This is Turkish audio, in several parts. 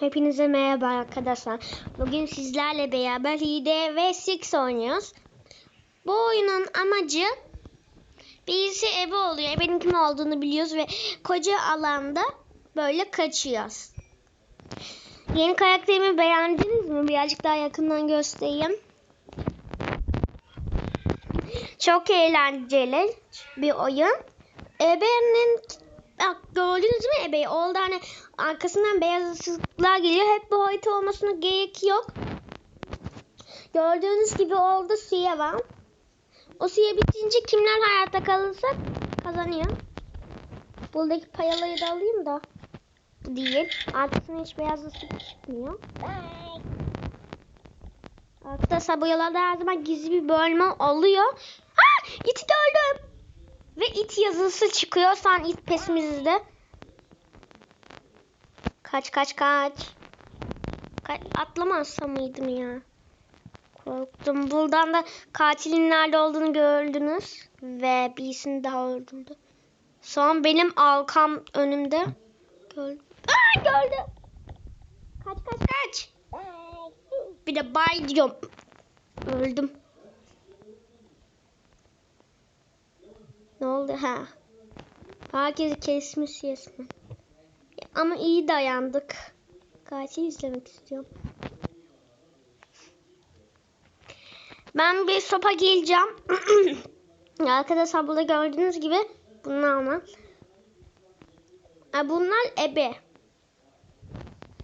Hepinize merhaba arkadaşlar. Bugün sizlerle beraber Hide ve Six oynuyoruz. Bu oyunun amacı birisi ebe oluyor. Ebenin kim olduğunu biliyoruz ve koca alanda böyle kaçıyoruz. Yeni karakterimi beğendiniz mi? Birazcık daha yakından göstereyim. Çok eğlenceli bir oyun. Ebe'nin bak gördünüz mü Ebe'yi? Oldu hani arkasından beyaz ışıklar geliyor. Hep bu harita olmasına gerek yok. Gördüğünüz gibi oldu suya var. O suya bitince kimler hayatta kalırsa kazanıyor. Buradaki payalayı da alayım da. Bu değil. Arkasına hiç beyaz ışık çıkmıyor. Arkadaşlar bu yalarda her zaman gizli bir bölme oluyor. Ha! İti gördüm. Ve it yazısı çıkıyor. İt pesimizde. Kaç kaç kaç. Ka atlamazsa mıydım ya? Korktum. Buradan da katilin nerede olduğunu gördünüz. Ve birisini daha öldürdü. Son benim arkam önümde. Gördüm. Aa, gördüm. Kaç kaç kaç. Bir de bay diyorum. Öldüm. Ne oldu ha? Herkesi kesmiş resmen. Ama iyi dayandık. Katil izlemek istiyorum. Ben bir sopa geleceğim. Arkadaşlar burada gördüğünüz gibi bunlar ama. Ha, bunlar ebe.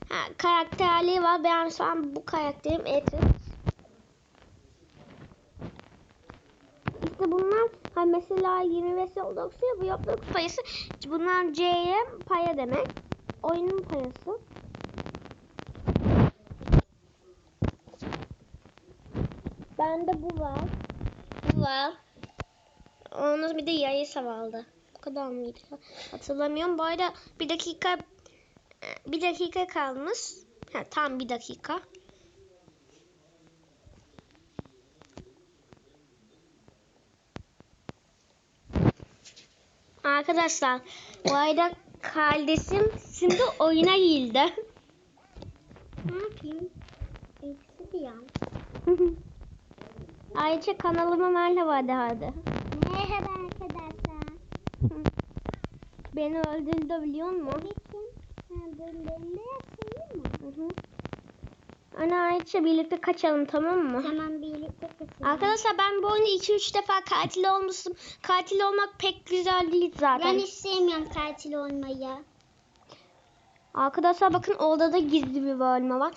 Ha, karakterliği var. Ben şu an bu karakterim Ethan. İşte bunlar ha mesela 20 vs olduksa bu yokluk payısı. Bunlar C'ye paya demek. Oyunun payası. Bende bu var. Bu var. Onun bir de yayısı vardı. Bu kadar mıydı? Hatırlamıyorum. Bu arada bir dakika bir dakika kalmış. Ha, tam bir dakika. Arkadaşlar bu arada kardeşim şimdi oyuna girdi. Ne yapayım? Eksi ya. Ayrıca kanalıma merhaba de hadi. Merhaba arkadaşlar. Beni öldürdü biliyor musun? Peki. Bölümde yapayım mı? Hı hı. Ana Ayça birlikte kaçalım tamam mı? Tamam birlikte kaçalım. Arkadaşlar ben bu oyunda 2-3 defa katil olmuşum. Katil olmak pek güzel değil zaten. Ben hiç sevmiyorum katil olmayı. Arkadaşlar bakın orada da gizli bir bölme var.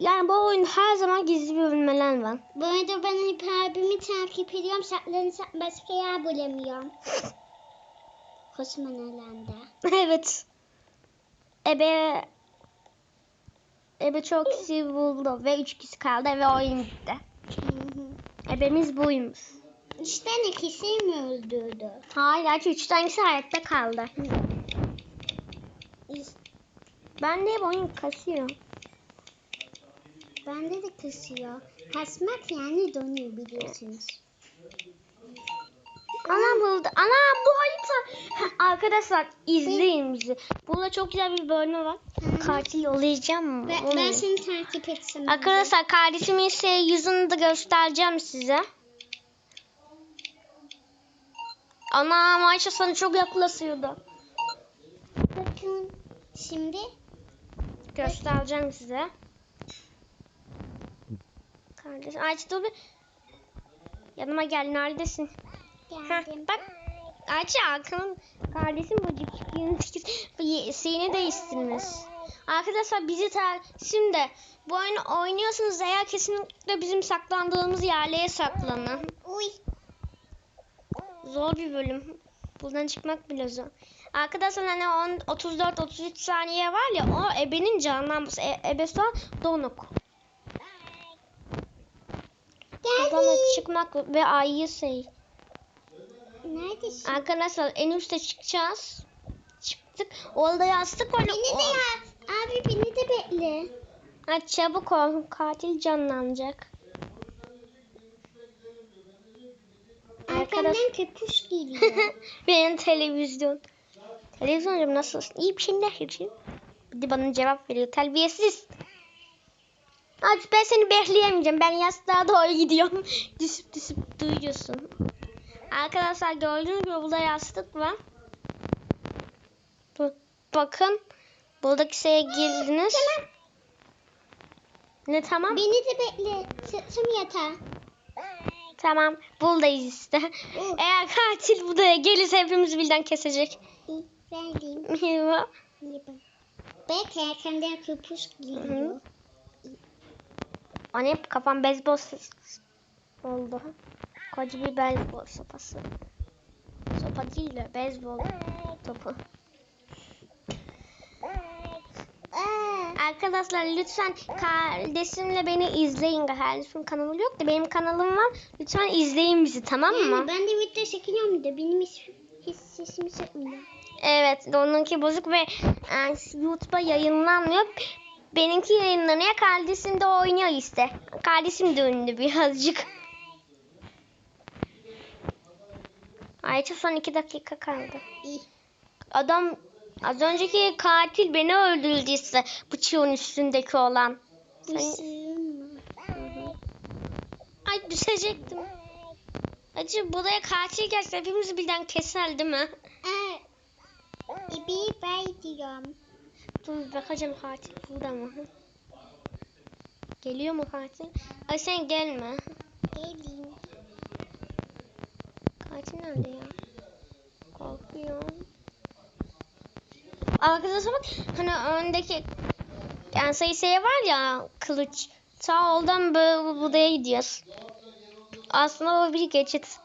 Yani bu oyun her zaman gizli bir bölmeler var. Bu arada ben hep abimi takip ediyorum. Saklarını sak- başka yer bulamıyorum. Hoşuma nelende. evet. Ebe Ebe çok kişi buldu ve 3 kişi kaldı ve oyun bitti. Ebemiz buymuş. İşte ne kişiyi mi öldürdü? Hayır, gerçi 3 tanesi hayatta kaldı. Ben de hep oyun kasıyor. Bende de kısıyor. Kasmak yani donuyor biliyorsunuz. Ana buldu. Ana bu harita. Ha, Arkadaşlar izleyin bizi. Burada çok güzel bir bölme var. Katil olacağım mı? Ben Olmayayım. seni takip etsem. Arkadaşlar kardeşimin ise yüzünü de göstereceğim size. Ana Ayşe sana çok yaklaşıyordu. Bakın. Şimdi Göstereceğim size. Kardeş Ayşe dur bir. Yanıma gel neredesin? Geldim. bak Ayşe arkanın kardeşim bu cipcik seni değiştirmiş. Arkadaşlar bizi ter şimdi bu oyunu oynuyorsunuz eğer kesinlikle bizim saklandığımız yerlere saklanın. Uy. Zor bir bölüm. Buradan çıkmak bile zor. Arkadaşlar hani 34-33 saniye var ya o ebenin canlanması. E, ebe an donuk. Buradan çıkmak ve ayı şey. Neredesin? Arkadaşlar en üste çıkacağız. Çıktık. Orada yastık var. Beni de ya. Abi beni de bekle. Ha, çabuk ol. Katil canlanacak. Arkamdan köpüş geliyor. Benim televizyon. Televizyonum nasılsın? İyi bir şey ne için? Bir de bana cevap veriyor. Terbiyesiz. Artık ben seni bekleyemeyeceğim. Ben yastığa doğru gidiyorum. düşüp düşüp duyuyorsun. Arkadaşlar gördüğünüz gibi burada yastık var. Bakın. Buradaki şeye girdiniz. Ne tamam? Beni de bekle. Sırtım yatağa. Tamam. Buradayız işte. Eğer katil buraya gelirse hepimiz birden kesecek. İyi, Verdim. Merhaba. Belki arkamdan köpüş geliyor. O ne? Kafam beyzbol s- oldu. Koca bir beyzbol sopası. Sopa değil de beyzbol topu. Arkadaşlar lütfen kardeşimle beni izleyin. Kardeşimin kanalı yok da benim kanalım var. Lütfen izleyin bizi tamam mı? yani ben de video çekiyorum da benim ismim hiç sesimi çıkmıyor. Evet, onunki bozuk ve e, YouTube'a yayınlanmıyor. Benimki yayınlanıyor, kardeşim de oynuyor işte. Kardeşim de ünlü birazcık. Ayrıca son iki dakika kaldı. İyi. Adam az önceki katil beni öldürdüyse bıçağın üstündeki olan. Sen-. Ay düşecektim. Acı buraya katil gelse hepimizi birden keser değil mi? Aa, İbi bay diyorum. Dur bakacağım katil burada mı? Geliyor mu katil? Ay sen gelme. Gelin. Katil nerede ya? Korkuyorum. Arkadaşlar bak hani öndeki yani sayı sayı var ya kılıç. Sağ oldan böyle buraya gidiyoruz. Aslında o bir geçit.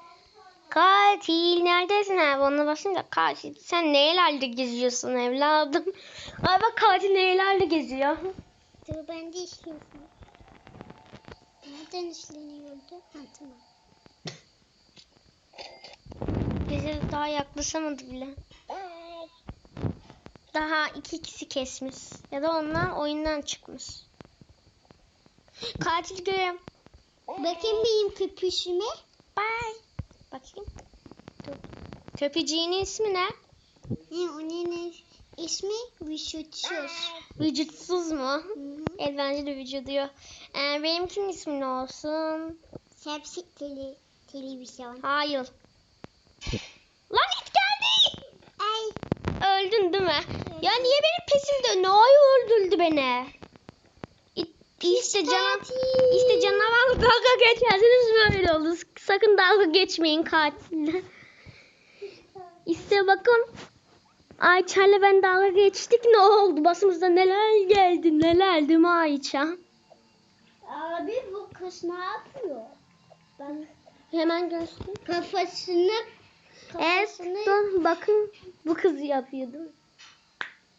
Katil neredesin abi? Ona basınca katil. Sen neylerde geziyorsun evladım? Ay bak katil neylerde geziyor. Dur ben de işliyorum. Nereden işleniyordu? Ha tamam. Bize daha yaklaşamadı bile. Daha iki kişi kesmiş. Ya da onlar oyundan çıkmış. Katil görüyorum. Bakın benim köpüşüme. Bye. Bakayım. Dur. Köpücüğünün ismi ne? Ne onun ismi Vişutsuz. Vücutsuz mu? Hı hı. Evet bence de vücudu yok. Ee, benimkinin ismi ne olsun? Sepsik tele, televizyon. Hayır. Lan it geldi. Ay. Öldün değil mi? Ya niye benim pesimde? Ne ay öldürdü beni? İt, işte katil. işte canavarla dalga geçerseniz böyle olur. Sakın dalga geçmeyin katille. İşte bakın. Ayça'yla ben dalga geçtik ne oldu? Basımızda neler geldi neler değil mi Ayça? Abi bu kız ne yapıyor? Bak Hemen göster. kafasını Evet dur bakın bu kız yapıyor değil mi?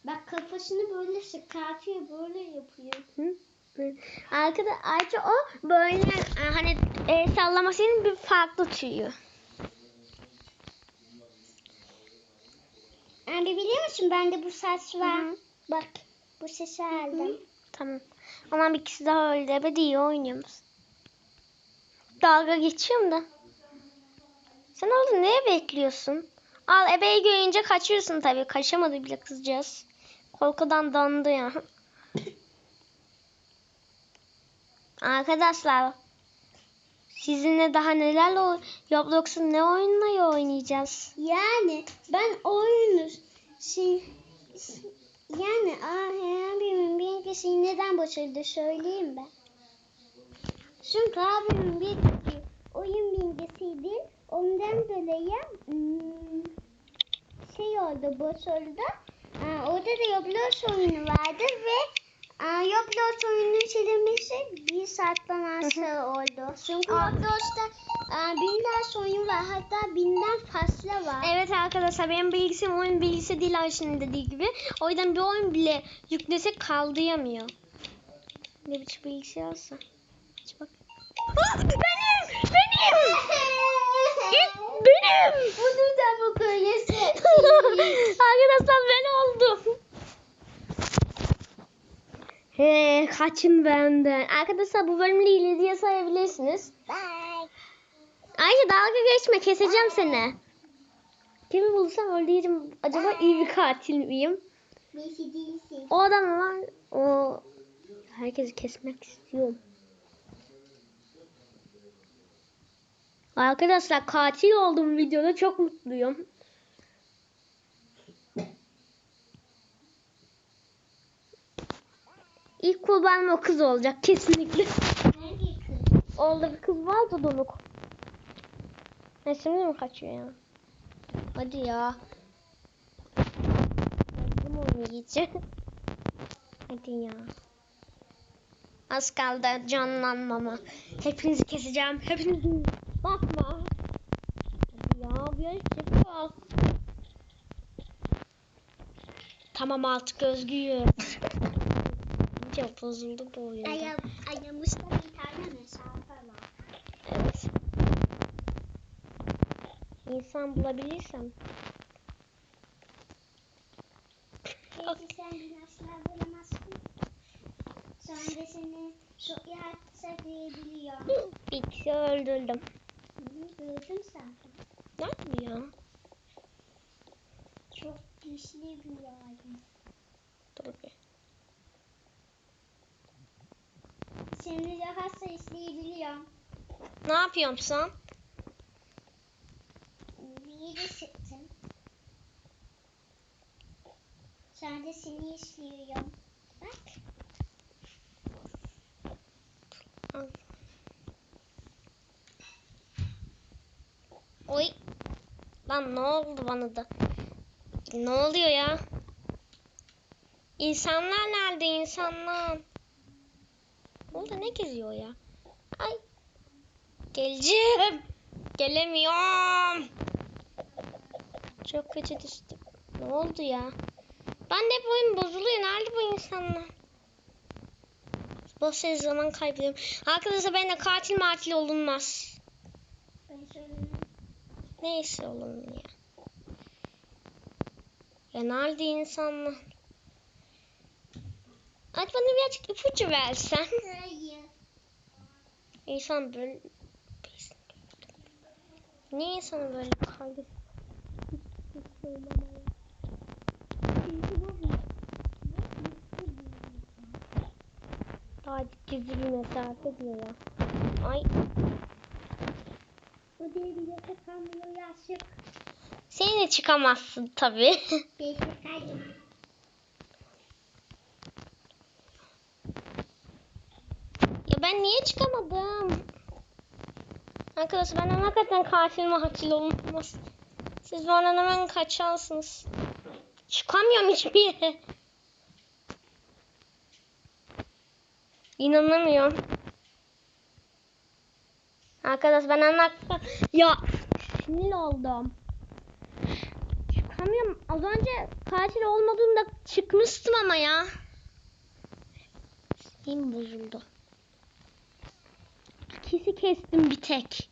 bak kafasını böyle sıkartıyor böyle yapıyor. Hı? Arkada Ayça o böyle e, hani e, sallamasının bir farklı tüyü. Abi biliyor musun bende bu saç var. Hı hı. Bak bu sesi aldım. Tamam. Ama bir kişi daha öldü. Ebe de iyi oynuyormuş. Dalga geçiyorum da. Sen orada neye bekliyorsun? Al ebeyi görünce kaçıyorsun tabii. Kaçamadı bile kızcağız. Korkudan dondu ya. Arkadaşlar. Sizinle daha nelerle oy- Roblox'un ne oyunla oynayacağız? Yani ben oyunu şey yani abimin bilgisi neden başarılı söyleyeyim ben. Çünkü abimin bilgisi oyun bilgisiydi. Ondan dolayı hmm, şey oldu başarılı. Aa, Orada da Roblox oyunu vardı ve Roblox oyunun silinmesi bir saatten aşağı oldu. Çünkü Roblox'ta binden oyun var hatta binden fazla var. Evet arkadaşlar benim bilgisayarım oyun bilgisi değil Ayşe'nin dediği gibi. O yüzden bir oyun bile yüklesek kaldıyamıyor. Ne biçim bilgisayarsa. Aç bak. Ah, benim! Benim! İlk benim! Bunu da bu kolyesi. arkadaşlar ben oldum. He, kaçın benden. Arkadaşlar bu bölümü ile diye sayabilirsiniz. Bye. Ayşe dalga geçme keseceğim seni. Kimi bulursam öldürürüm. Acaba iyi bir katil miyim? O adam var. O herkesi kesmek istiyorum. Arkadaşlar katil oldum videoda çok mutluyum. İlk kurbanım o kız olacak kesinlikle. Hangi? Orada bir kız var da donuk. Ne şimdi mi kaçıyor ya? Hadi ya. Öldüm onu iyice. Hadi ya. Az kaldı canlanmama. Hepinizi keseceğim. Hepinizi bakma. Ya bir yere çıkma. Tamam artık özgüyüm. İyice bozuldu bu oyunda. Aya, ayamışta bir tane mesafe var. Evet. İnsan bulabilirsem. Peki sen asla bulamazsın. Sonra seni şu yer saklayabiliyor. Kişi öldürdüm. Gördüm zaten. Nerede ya? Çok güçlü bir. Dur bir. Seni rahatsa izleyebiliyor. Ne yapıyorsun sen? Biri sıktım. Sonra da seni izliyorum. Bak. Lan ne oldu bana da? Ne oluyor ya? İnsanlar nerede insanlar? Orada ne geziyor ya? Ay. Geleceğim. Gelemiyorum. Çok kötü düştüm. Ne oldu ya? Ben de hep oyun bozuluyor. Nerede bu insanlar? Boş zaman kaybediyorum. Arkadaşlar ben de katil matil olunmaz. Neyse oğlum ya. Ya nerede insanlar? Hadi bana birazcık ipucu versen. Hayır. İnsan böyle... Niye insanı böyle bir. Daha gizli bir mesafe diyor ya. Ay Bu diye bir yasa kalmıyor yaşık. sen de çıkamazsın tabii. Belki kaydım. ya ben niye çıkamadım? Arkadaşlar ben hakikaten katil matil olmaz. Siz bana hemen kaçarsınız. Çıkamıyorum hiçbir yere. İnanamıyorum. Arkadaş ben anlattım. Ya sinir oldum. Çıkamıyorum. Az önce katil olmadığımda çıkmıştım ama ya. Sinirim bozuldu. İkisi kestim bir tek.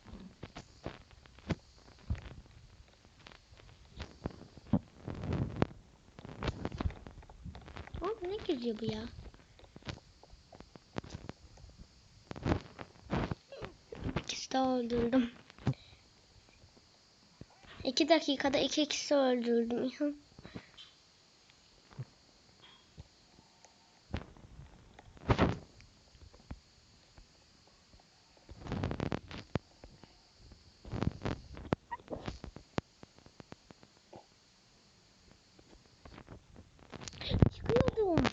Abi ne geziyor bu ya? Daha öldürdüm. İki dakikada iki kişi öldürdüm ya. Çıkıyordum.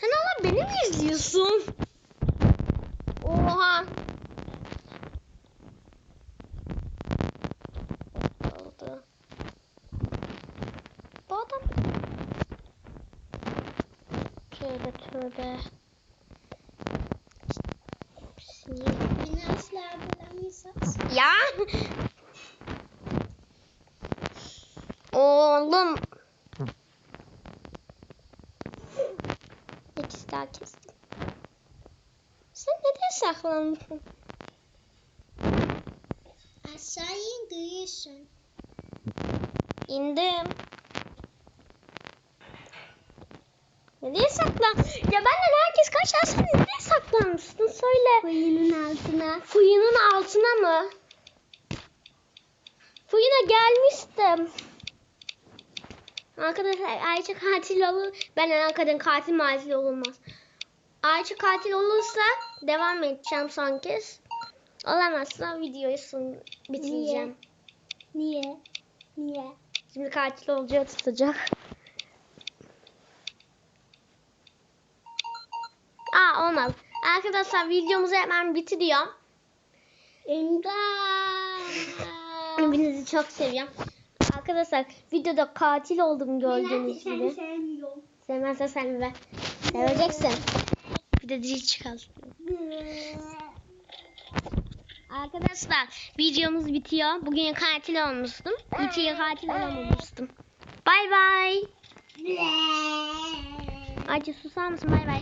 Sen hala beni mi izliyorsun? Oha. Oldu. Bu adam. Tövbe. Beni asla bulamıyorsun. Ya. Oğlum. İkisi daha kestim. Sen neden saklandın? Aşağı in görüyorsun. İndim. Nereye saklan? Ya benden herkes kaçar sen nereye saklanmışsın söyle. Kuyunun altına. Fuyunun altına mı? Fuyuna gelmiştim. Arkadaşlar Ayça katil olur. Ben arkadaşın katil matil olmaz. Ayça katil olursa devam edeceğim son kez. Olamazsa videoyu son bitireceğim. Niye? Niye? Şimdi katil olacağı tutacak. Aa olmaz. Arkadaşlar videomuzu hemen bitiriyorum. İmdat. Hepinizi çok seviyorum. Arkadaşlar videoda katil oldum gördüğünüz gibi. sevmiyorum. Sevmezsen sen de seveceksin. Bir de dil çıkar. Arkadaşlar videomuz bitiyor. Bugün katil olmuştum. İki yıl katil olamamıştım. Bay bay. Acı susar mısın? Bay bay.